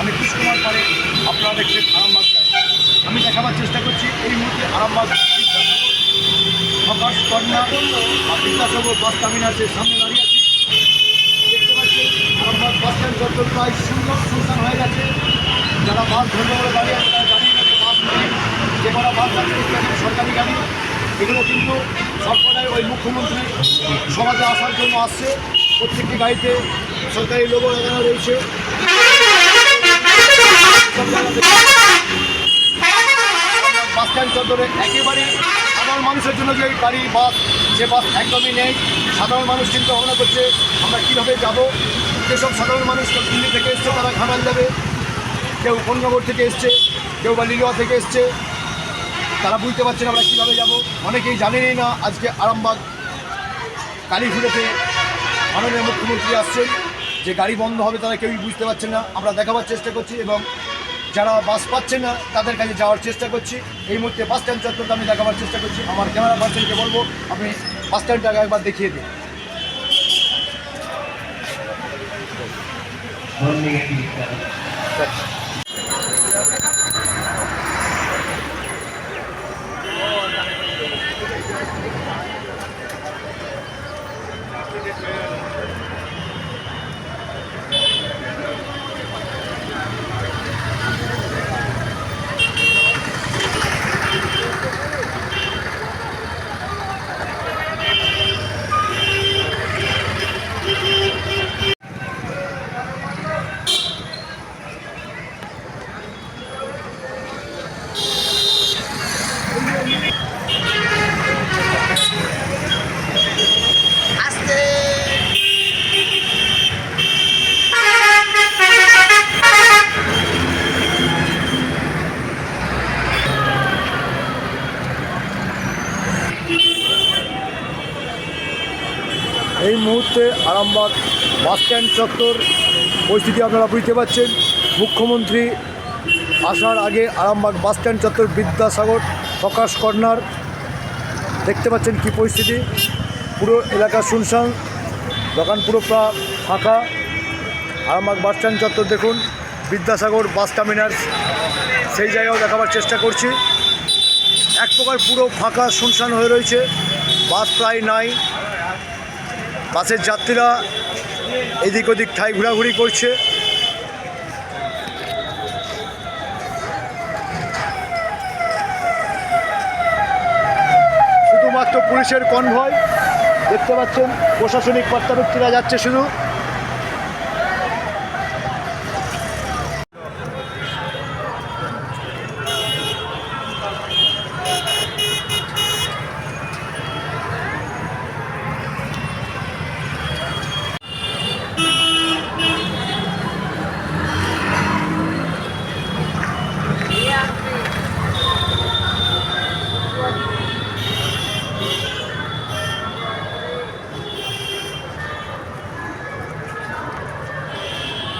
আমি কুশকুমার পারে আপনারা দেখছেন আরামবাগ। আমি দেখাবার চেষ্টা করছি, এই মুহূর্তে আরামবাগ প্রকাশ কন্যা বিদ্যাসাগর বাস টার্মিনাসের সামনে দাঁড়িয়ে আছি। দেখতে পাচ্ছেন, আরামবাগ বাস স্ট্যান্ড চত্বর প্রায় শূন্য শুনশান হয়ে গেছে। যারা বাস ধরবে বলে দাঁড়িয়ে আছে, তারা জানিয়ে গেছে বাস নেই। যে কটা বাস আছে ইত্যাদি সরকারি গাড়ি এগুলো কিন্তু সবকটাই ওই মুখ্যমন্ত্রী সমাজে আসার জন্য আসছে। প্রত্যেকটি গাড়িতে সরকারি লোগো লাগানো রয়েছে। বাস স্ট্যান্ড চত্বরে একেবারে সাধারণ মানুষের জন্য যে গাড়ি, বাস সে বাস একদমই নেই। সাধারণ মানুষ চিন্তা ভাবনা করছে, আমরা কীভাবে যাব? যেসব সাধারণ মানুষ দিল্লি থেকে এসছে, তারা ঘাটাল যাবে। কেউ কোননগর থেকে এসছে, কেউ বা লিলুয়া থেকে এসছে। তারা বুঝতে পারছে না আমরা কীভাবে যাব। অনেকেই জানেনই না, আজকে আরামবাগ কালীঘুরেতে মাননীয় মুখ্যমন্ত্রী আসছেন। যে গাড়ি বন্ধ হবে, তারা কেউই বুঝতে পারছে না। আমরা দেখাবার চেষ্টা করছি এবং যারা বাস পাচ্ছে না, তাদের কাছে যাওয়ার চেষ্টা করছি। এই মুহূর্তে বাস স্ট্যান্ড চত্বরটা আমি দেখাবার চেষ্টা করছি। আমার ক্যামেরা পার্সনকে বলব, আপনি বাস স্ট্যান্ডটাকে একবার দেখিয়ে দিন। এই মুহূর্তে আরামবাগ বাস স্ট্যান্ড চত্বর পরিস্থিতি আপনারা বুঝতে পারছেন। মুখ্যমন্ত্রী আসার আগে আরামবাগ বাস স্ট্যান্ড চত্বর বিদ্যাসাগর প্রকাশ কর্নার দেখতে পাচ্ছেন কি পরিস্থিতি। পুরো এলাকা শুনশান, দোকান পুরো ফাঁকা। আরামবাগ বাস স্ট্যান্ড চত্বর দেখুন, বিদ্যাসাগর বাস টার্মিনাস, সেই জায়গাও দেখাবার চেষ্টা করছি। এক প্রকার পুরো ফাঁকা শুনশান হয়ে রয়েছে, বাস প্রায় নাই। বাসের যাত্রীরা এদিক ওদিক ঠাই ঘোরাঘুরি করছে। শুধুমাত্র পুলিশের কনভয়, দেখতে পাচ্ছেন, প্রশাসনিক কর্তাব্যক্তিরা যাচ্ছে শুধু।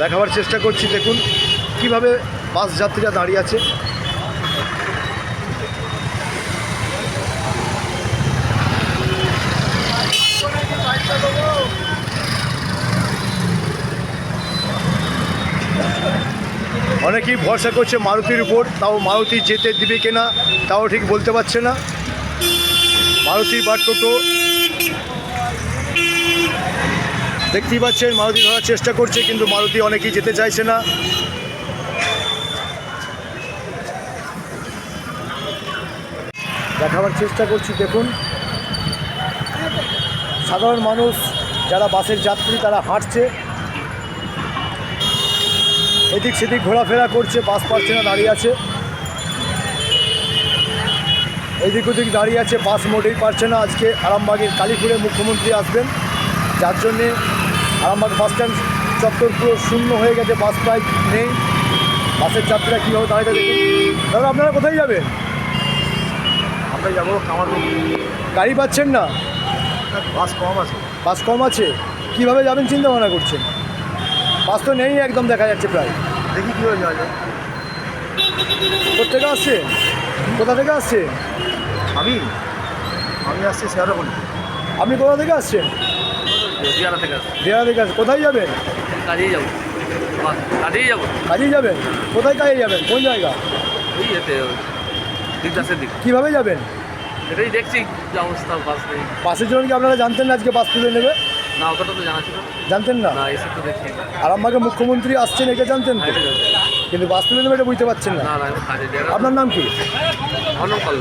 দেখাবার চেষ্টা করছি, দেখুন কীভাবে বাস যাত্রীরা দাঁড়িয়ে আছে। অনেকেই ভরসা করছে মারুতির উপর, তাও মারুতি যেতে দিবে কিনা, তাও ঠিক বলতে পারছে না। মারুতি বা টোটো দেখতেই পাচ্ছেন, মারুতি ধরার চেষ্টা করছে, কিন্তু মারুতি অনেকেই যেতে চাইছে না। দেখাবার চেষ্টা করছি, দেখুন। সাধারণ মানুষ, যারা বাসের যাত্রী, তারা হাঁটছে। এদিক সেদিক ঘোরাফেরা করছে, বাস পাচ্ছে না, দাঁড়িয়ে আছে। এদিক ওদিক দাঁড়িয়ে আছে, বাস মোটেই পারছে না। আজকে আরামবাগের কালীপুরে মুখ্যমন্ত্রী আসবেন। যার জন্যে আরামবাগ বাস স্ট্যান্ড চত্বর পুরো শূন্য হয়ে গেছে বাস প্রায় নেই। বাসের যাত্রীরা কীভাবে দাঁড়িয়ে দেখুন। দাদা আপনারা কোথায় যাবেন? আমরা যাব কামারপুর। গাড়ি পাচ্ছেন না? বাস কম আছে। বাস কম আছে? কীভাবে যাবেন চিন্তা ভাবনা করছেন? বাস তো নেই একদম দেখা যাচ্ছে প্রায়। দেখি কীভাবে যাওয়া যায়। কোথেকে আসছে? কোথা থেকে আসছে? আমি? আমি আসছি শেয়ারাবলি আপনি কোথা থেকে আসছেন? দিয়ারা থেকে আসছি। কোথায় যাবেন কাজেই যাব। বাস কাজেই যাব। কাজেই যাবেন কোথায় কাজে যাবেন? কোন জায়গা? ওই এতে দিকদাসের দিক। কীভাবে যাবেন? এটাই দেখছি যে অবস্থা বাস নেই। বাসের জন্য কি আপনারা জানতেন না আজকে বাস তুলে নেবে? না অতটা তো জানা ছিল না। জানতেন না? না এসে তো দেখছি। না আরামবাগে মুখ্যমন্ত্রী আসছেন একে জানতেন তো? কিন্তু বাস তুলে নেবে এটা বুঝতে পারছেন না। না না আমি কাজে যাই আপনার নাম কি? অন্য করল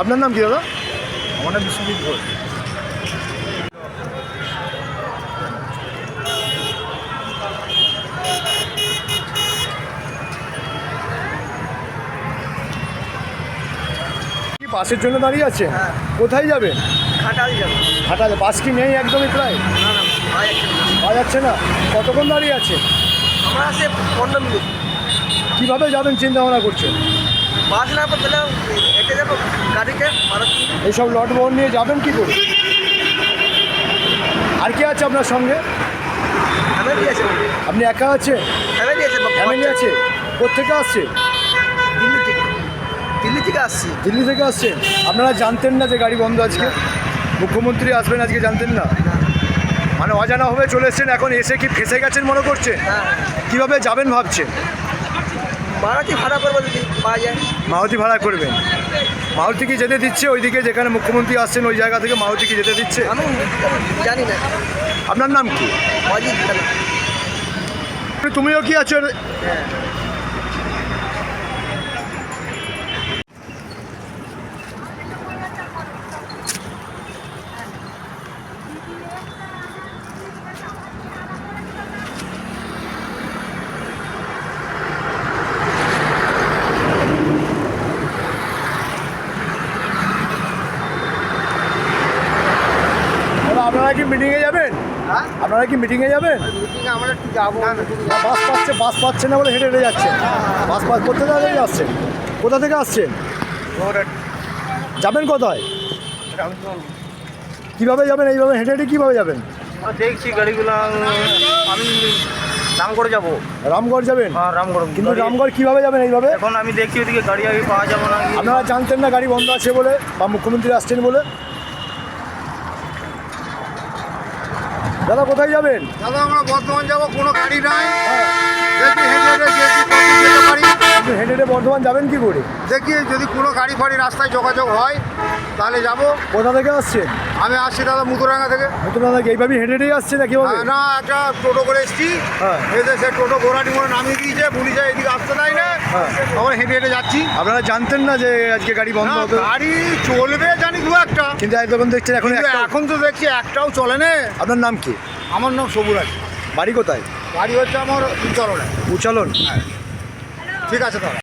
আপনার নাম কি দাদা? আমার নাম বিশ্বজিৎ ঘোষ। বাসের জন্য দাঁড়িয়ে আছে? কোথায় যাবেন খাটাল যাব। হাঁটা বাস কি নেই একদমই প্রায়? না না ভাই পাওয়া যাচ্ছে না। কতক্ষণ দাঁড়িয়ে আছে? আমরা আসে পনেরো মিনিট। কীভাবে যাবেন চিন্তা ভাবনা করছেন? বাস না পেলে একে যাব গাড়িকে এইসব লট বহন নিয়ে যাবেন কি করে? আর কি আছে আপনার সঙ্গে? ফ্যামিলি আছে। আপনি একা ফ্যামিলি আছে ফ্যামিলি আছে? কোথেকে আসছে? থেকে আসছি। দিল্লি থেকে আসছেন? আপনারা জানতেন না যে গাড়ি বন্ধ আজকে? মুখ্যমন্ত্রী আসবেন আজকে জানতেন না? মানে অজানা হবে চলে এসছেন এখন এসে কি ফেসে গেছেন মনে করছেন? হ্যাঁ। কীভাবে যাবেন ভাবছেন? মারাঠি ভাড়া করব যদি পাওয়া যায়। মারুতি ভাড়া করবেন। মারুতি কি যেতে দিচ্ছে ওইদিকে যেখানে মুখ্যমন্ত্রী আসছেন ওই জায়গা থেকে মারুতি কি যেতে দিচ্ছে? আমি জানি না। আপনার নাম কি? অজিত তুমিও কি আছো হ্যাঁ দাদা, আপনারা কি মিটিংয়ে যাবেন হ্যাঁ আপনারা কি মিটিংয়ে যাবেন আমরা একটু যাব? বাস পাচ্ছে বাস পাচ্ছে না বলে হেঁটে হেঁটে যাচ্ছেন বাস পাস করতে থেকে আসছেন কোথা থেকে আসছেন? যাবেন কোথায়? কীভাবে যাবেন এইভাবে হেঁটে হেঁটে কীভাবে যাবেন? দেখছি গাড়িগুলো আমি রামগড় যাব। রামগড় যাবেন? হ্যাঁ রামগড় কিন্তু রামগড় কীভাবে যাবেন এইভাবে? এখন আমি দেখছি ওদিকে গাড়ি আগে পাওয়া যাবে না। আপনারা জানতেন না গাড়ি বন্ধ আছে বলে বা মুখ্যমন্ত্রী আসছেন বলে। দাদা কোথায় যাবেন? দাদা আমরা বর্ধমান যাব কোনো গাড়ি নাই। দেখি হেঁটে যেতে পারি। আপনি হেঁটে হেঁটে বর্ধমান যাবেন কি করে? দেখি যদি কোনো গাড়ি ফাড়ি রাস্তায় যোগাযোগ হয় তাহলে যাব। কোথা থেকে আসছেন? আমি আসছি দাদা মুতুরাঙ্গা থেকে। নতুন দাদা কি? এইভাবে হেঁটে হেঁটেই আসছে না কীভাবে না একটা টোটো করে এসছি। হ্যাঁ। এসে সে টোটো ঘোরাটি মোড়ে নামিয়ে দিয়েছে পুলিশে এদিকে আসতে দেয় না। হ্যাঁ। আমরা হেঁটে হেঁটে যাচ্ছি। আপনারা জানতেন না যে আজকে গাড়ি বন্ধ না, হবে গাড়ি চলবে জানি দু একটা। কিন্তু দেখছেন এখন এখন তো দেখছি একটাও চলে না। আপনার নাম কি? আমার নাম সবুরাজ। বাড়ি কোথায়? বাড়ি হচ্ছে আমার উচ্চারণ। উচালন ঠিক আছে দাদা